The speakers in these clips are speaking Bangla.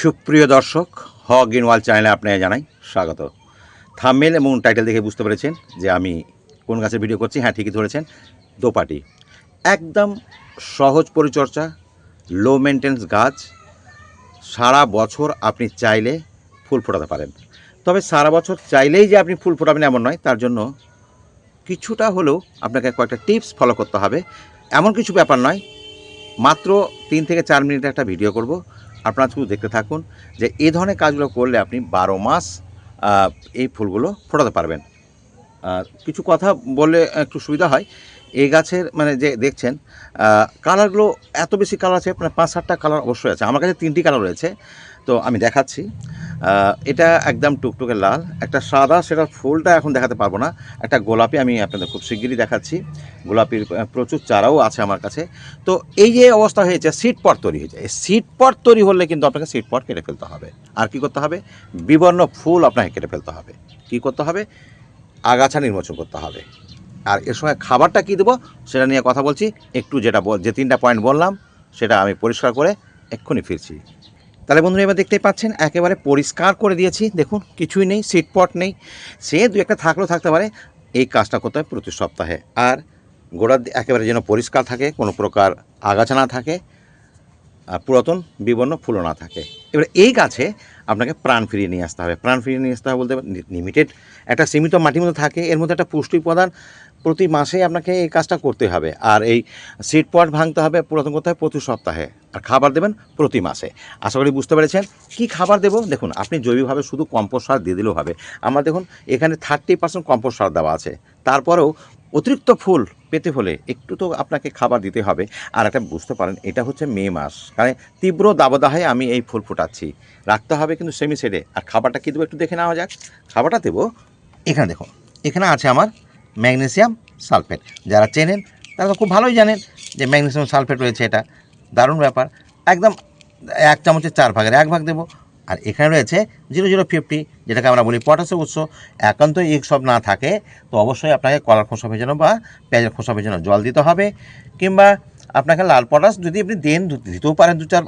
সুপ্রিয় দর্শক হ গিনওয়াল চ্যানেলে আপনাকে জানাই স্বাগত। থামমেল এবং টাইটেল দেখে বুঝতে পেরেছেন যে আমি কোন গাছের ভিডিও করছি। হ্যাঁ ঠিকই ধরেছেন, দোপাটি। একদম সহজ পরিচর্যা লো মেনটেন্স গাছ। সারা বছর আপনি চাইলে ফুল ফোটাতে পারেন। তবে সারা বছর চাইলেই যে আপনি ফুল ফোটাবেন এমন নয়, তার জন্য কিছুটা হলেও আপনাকে কয়েকটা টিপস ফলো করতে হবে। এমন কিছু ব্যাপার নয়, মাত্র তিন থেকে চার মিনিট একটা ভিডিও করব। আপনারা শুধু দেখতে থাকুন যে এই ধরনের কাজগুলো করলে আপনি বারো মাস এই ফুলগুলো ফোটাতে পারবেন। আর কিছু কথা বললে একটু সুবিধা হয়। এই গাছের মানে যে দেখছেন কালারগুলো এত বেশি কালার আছে মানে পাঁচ সাতটা কালার অবশ্যই আছে। আমার কাছে তিনটি কালার রয়েছে, তো আমি দেখাচ্ছি। এটা একদম টুকটুকে লাল, একটা সাদা, সেটার ফুলটা এখন দেখাতে পারব না। একটা গোলাপি আমি আপনাদের খুব শিগগিরই দেখাচ্ছি। গোলাপির প্রচুর চারাও আছে আমার কাছে। তো এই যে অবস্থা হয়েছে সিট পট তৈরি হয়েছে। এই সিট পট তৈরি হলে কিন্তু আপনাকে সিট পট কেটে ফেলতে হবে। আর কি করতে হবে? বিবর্ণ ফুল আপনাকে কেটে ফেলতে হবে। কি করতে হবে? আগাছা নির্বাচন করতে হবে। আর এর সময় খাবারটা কি দেবো সেটা নিয়ে কথা বলছি। একটু যেটা যে তিনটা পয়েন্ট বললাম, সেটা আমি পরিষ্কার করে এক্ষুনি ফিরছি। তাহলে বন্ধুরা, এবার দেখতেই পাচ্ছেন, একেবারে পরিষ্কার করে দিয়েছি। দেখুন, কিছুই নেই সিটপট নেই। সে দু একটা থাকলেও থাকতে পারে, এই কাজটা করতে হয় প্রতি সপ্তাহে। আর গোড়া দি- একেবারে যেন পরিষ্কার থাকে, কোনো প্রকার আগাছা না থাকে পুরাতন, বিবর্ণ ফুলও না থাকে। এবার এই গাছে আপনাকে প্রাণ ফিরিয়ে নিয়ে আসতে হবে। প্রাণ ফিরিয়ে নিয়ে আসতে হবে বলতে লিমিটেড একটা সীমিত মাটির মধ্যে থাকে, এর মধ্যে একটা পুষ্টি উপাদান প্রতি মাসে আপনাকে এই কাজটা করতে হবে। আর এই সিট পট ভাঙতে হবে, পুরাতন করতে হবে প্রতি সপ্তাহে। আর খাবার দেবেন প্রতি মাসে। আশা করি বুঝতে পেরেছেন। কি খাবার দেবো? দেখুন, আপনি জৈবিকভাবে শুধু কম্পোস্ট সার দিয়ে দিলেও হবে। আমার দেখুন, এখানে থার্টি পার্সেন্ট কম্পোস্ট সার দেওয়া আছে। তারপরেও অতিরিক্ত ফুল পেতে হলে একটু তো আপনাকে খাবার দিতে হবে। আর একটা বুঝতে পারেন, এটা হচ্ছে মে মাস। কারণ তীব্র দাবদাহে আমি এই ফুল ফোটাচ্ছি। রাখতে হবে কিন্তু সেমি সেডে আর খাবারটা কী দেবো একটু দেখে নেওয়া যাক। খাবারটা দেবো, এখানে দেখুন, এখানে আছে আমার ম্যাগনেসিয়াম সালফেট। যারা চেনেন, তারা তো খুব ভালোই জানেন যে ম্যাগনেসিয়াম সালফেট রয়েছে এটা। দারুণ ব্যাপার। একদম এক চামচের চার ভাগের এক ভাগ দেবো। আর এখানে রয়েছে জিরো জিরো ফিফটি, যেটাকে আমরা বলি পটাশের উৎস। একান্ত সব না থাকে, তো অবশ্যই আপনাকে কলার খোসা ভেজানো বা পেঁয়াজের খোসা ভেজানো জল দিতে হবে। কিংবা আপনাকে লাল পটাশ যদি আপনি দেন দিতেও পারেন দু চার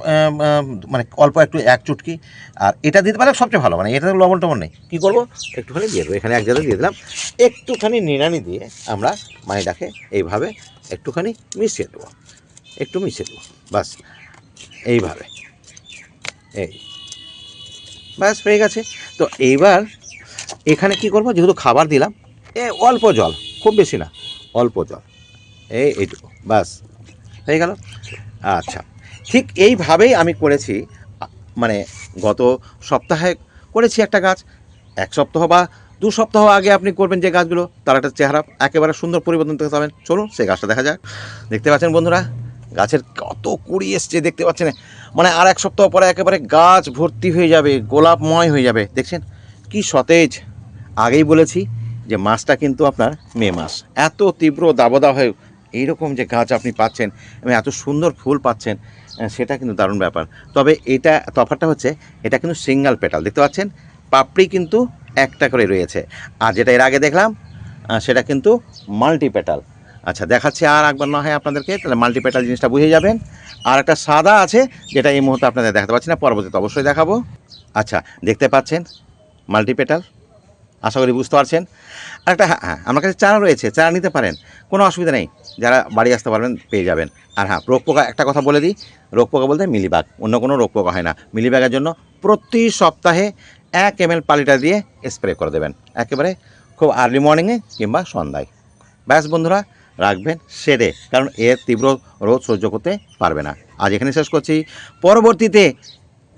মানে অল্প একটু, এক চুটকি। আর এটা দিতে পারলে সবচেয়ে ভালো মানে এটা লবণ টবণ নেই। কী করব? একটুখানি দিয়ে দেবো। এখানে এক জায়গায় দিয়ে দিলাম। একটুখানি নিড়ানি দিয়ে আমরা মানিটাকে এইভাবে একটুখানি মিশিয়ে দেবো। একটু মিশিয়ে দেবো। বাস, এইভাবে। এই। ব্যাস, হয়ে গেছে। তো এইবার এখানে কি করব? যেহেতু খাবার দিলাম, এ অল্প জল, খুব বেশি না, অল্প জল। এই এইটুকু ব্যাস, হয়ে গেল। আচ্ছা ঠিক এইভাবেই আমি করেছি মানে গত সপ্তাহে করেছি একটা গাছ। এক সপ্তাহ বা দু সপ্তাহ আগে আপনি করবেন যে গাছগুলো, তার একটা চেহারা, একেবারে সুন্দর পরিবর্তন দেখতে পাবেন। চলুন, সেই গাছটা দেখা যাক। দেখতে পাচ্ছেন বন্ধুরা, গাছের কত কুড়ি এসছে, দেখতে পাচ্ছেন? মানে আর এক সপ্তাহ পরে একেবারে গাছ ভর্তি হয়ে যাবে, গোলাপময় হয়ে যাবে। দেখছেন? কি সতেজ। আগেই বলেছি যে মাসটা কিন্তু আপনার মে মাস। এত তীব্র দাবদাহ হয়ে এইরকম যে গাছ আপনি পাচ্ছেন এবং এত সুন্দর ফুল পাচ্ছেন সেটা কিন্তু দারুণ ব্যাপার। তবে এটা তফাৎটা হচ্ছে, এটা কিন্তু সিঙ্গাল পেটাল। দেখতে পাচ্ছেন? পাপড়ি কিন্তু একটা করে রয়েছে। আর যেটা এর আগে দেখলাম সেটা কিন্তু মাল্টি পেটাল আচ্ছা দেখাচ্ছি আর একবার না হয় আপনাদেরকে, তাহলে মাল্টিপেটাল জিনিসটা বুঝে যাবেন। আর একটা সাদা আছে, যেটা এই মুহূর্তে আপনাদের দেখাতে পাচ্ছি না, পরবর্তীতে অবশ্যই দেখাবো। আচ্ছা দেখতে পাচ্ছেন মাল্টিপেটাল আশা করি বুঝতে পারছেন। আর একটা হ্যাঁ হ্যাঁ আমার কাছে চারা রয়েছে, চারা নিতে পারেন, কোনো অসুবিধা নেই, যারা বাড়ি আসতে পারবেন পেয়ে যাবেন। আর হ্যাঁ রোগ পোকা, একটা কথা বলে দিই, রোগ পোকা বলতে মিলিবাগ অন্য কোনো রোগ পোকা হয় না। মিলিবাগের জন্য প্রতি সপ্তাহে এক এম এল পালিটা দিয়ে স্প্রে করে দেবেন, একেবারে খুব আর্লি মর্নিংয়ে কিংবা সন্ধ্যায়। ব্যাস বন্ধুরা রাখবেন সেরে, কারণ এর তীব্র রোদ সহ্য করতে পারবে না। আজ এখানে শেষ করছি। পরবর্তীতে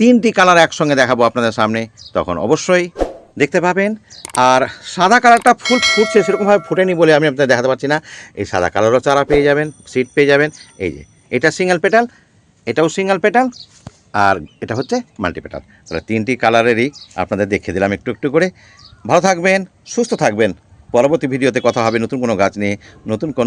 তিনটি কালার একসঙ্গে দেখাবো আপনাদের সামনে। তখন অবশ্যই দেখতে পাবেন। আর সাদা কালারটা ফুল ফুটছে, সেরকমভাবে ফুটেনি বলে আমি আপনাদের দেখাতে পারছি না। এই সাদা কালারও চারা পেয়ে যাবেন সিট পেয়ে যাবেন। এই যে, এটা সিঙ্গেল পেটাল এটাও সিঙ্গেল পেটাল আর এটা হচ্ছে মাল্টি পেটাল তাহলে তিনটি কালারেরই আপনাদের দেখিয়ে দিলাম একটু একটু করে। ভালো থাকবেন, সুস্থ থাকবেন। পরবর্তী ভিডিওতে কথা হবে নতুন কোনো গাছ নিয়ে, নতুন কোনো